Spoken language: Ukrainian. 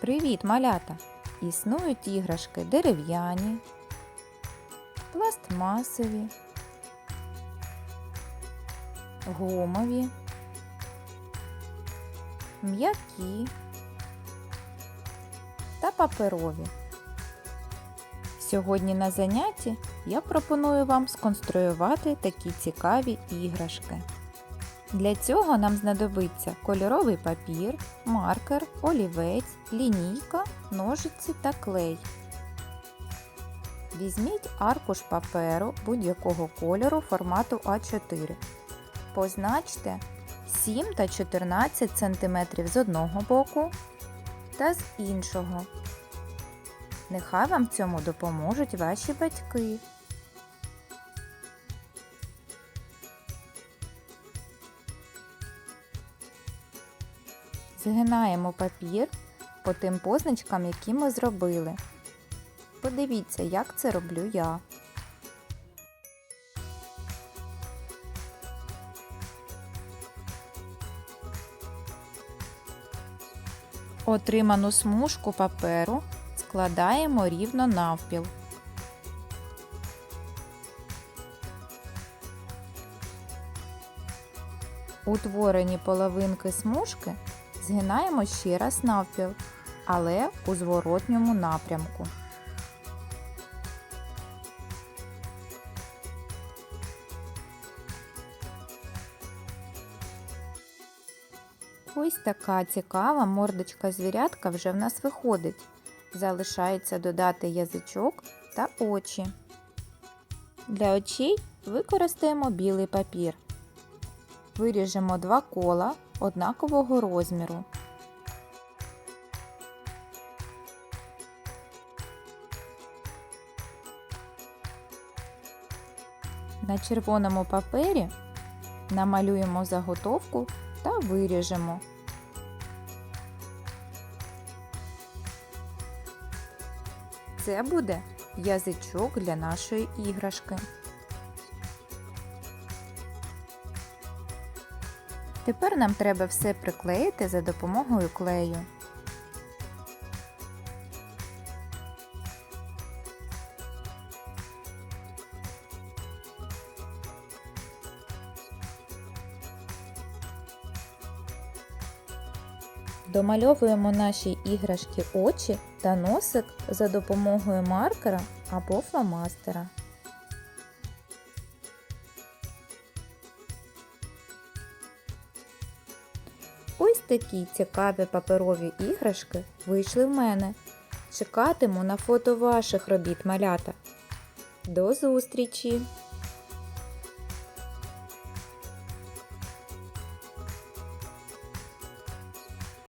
Привіт, малята! Існують іграшки дерев'яні, пластмасові, гумові, м'які та паперові. Сьогодні на занятті я пропоную вам сконструювати такі цікаві іграшки. Для цього нам знадобиться кольоровий папір, маркер, олівець, лінійка, ножиці та клей. Візьміть аркуш паперу будь-якого кольору формату А4. Позначте 7 та 14 см з одного боку та з іншого. Нехай вам в цьому допоможуть ваші батьки. Згинаємо папір по тим позначкам, які ми зробили. Подивіться, як це роблю я. Отриману смужку паперу складаємо рівно навпіл. Утворені половинки смужки згинаємо ще раз навпіл, але у зворотньому напрямку. Ось така цікава мордочка звірятка вже в нас виходить. Залишається додати язичок та очі. Для очей використаємо білий папір. Виріжемо два кола однакового розміру. На червоному папері намалюємо заготовку та виріжемо. Це буде язичок для нашої іграшки. Тепер нам треба все приклеїти за допомогою клею. Домальовуємо наші іграшки очі та носик за допомогою маркера або фломастера. Ось такі цікаві паперові іграшки вийшли в мене. Чекатиму на фото ваших робіт малята. До зустрічі!